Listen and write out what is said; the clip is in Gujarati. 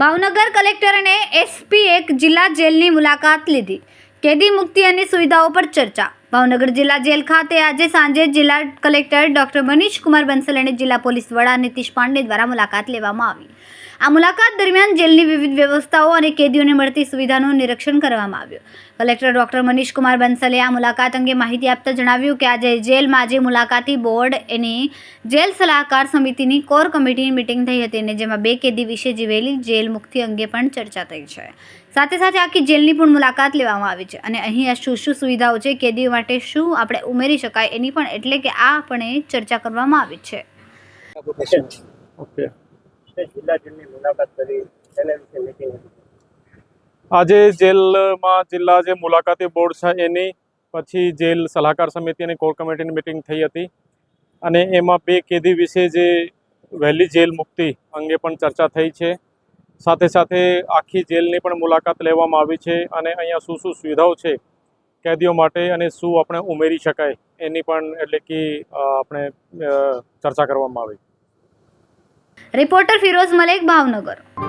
ભાવનગર કલેક્ટર અને એસપી એક જિલ્લા જેલની મુલાકાત લીધી. કેદી મુક્તિ અને સુવિધાઓ પર ચર્ચા. ભાવનગર જિલ્લા જેલ ખાતે આજે સાંજે જિલ્લા કલેક્ટર ડોક્ટર મનીષ કુમાર બંસલ અને જિલ્લા પોલીસ વડા નીતિશ પાંડે દ્વારા મુલાકાત લેવામાં આવી. આ મુલાકાત દરમિયાન જેલની વિવિધ વ્યવસ્થાઓ અને કેદીઓને મળતી સુવિધાનું નિરીક્ષણ કરવામાં આવ્યું. કલેક્ટર ડોક્ટર મનીષ કુમાર બંસલે આ મુલાકાત અંગે માહિતી આપતા જણાવ્યું કે આજે જેલમાં આજે મુલાકાતી બોર્ડ એની જેલ સલાહકાર સમિતિની કોર કમિટીની મિટિંગ થઈ હતી અને જેમાં બે કેદી વિશે જીવેલી જેલ મુક્તિ અંગે પણ ચર્ચા થઈ છે. સાથે સાથે આખી જેલની પણ મુલાકાત લેવામાં આવી છે અને અહીં આ શું શું સુવિધાઓ છે કેદીઓ માટે શું આપણે ઉમેરી શકાય એની પણ એટલે કે આ પણ ચર્ચા કરવામાં આવી છે. ઓકે. જિલ્લા જેલની મુલાકાત કરી તેના વિશે આજે જેલમાં જિલ્લા જે મુલાકાતી બોર્ડ છે એની પછી જેલ સલાહકાર સમિતિ અને કોર કમિટીની મિટિંગ થઈ હતી. અને એમાં બે કેદી વિશે જે વહેલી જેલ મુક્તિ અંગે પણ ચર્ચા થઈ છે. સાથે સાથે આખી જેલની પણ મુલાકાત લેવામાં આવી છે અને અહીંયા શું શું સુવિધાઓ છે કેદીઓ માટે અને શું આપણે ઉમેરી શકાય એની પણ એટલે કે આપણે ચર્ચા કરવામાં આવી. रिपोर्टर फिरोज मलिक भावनगर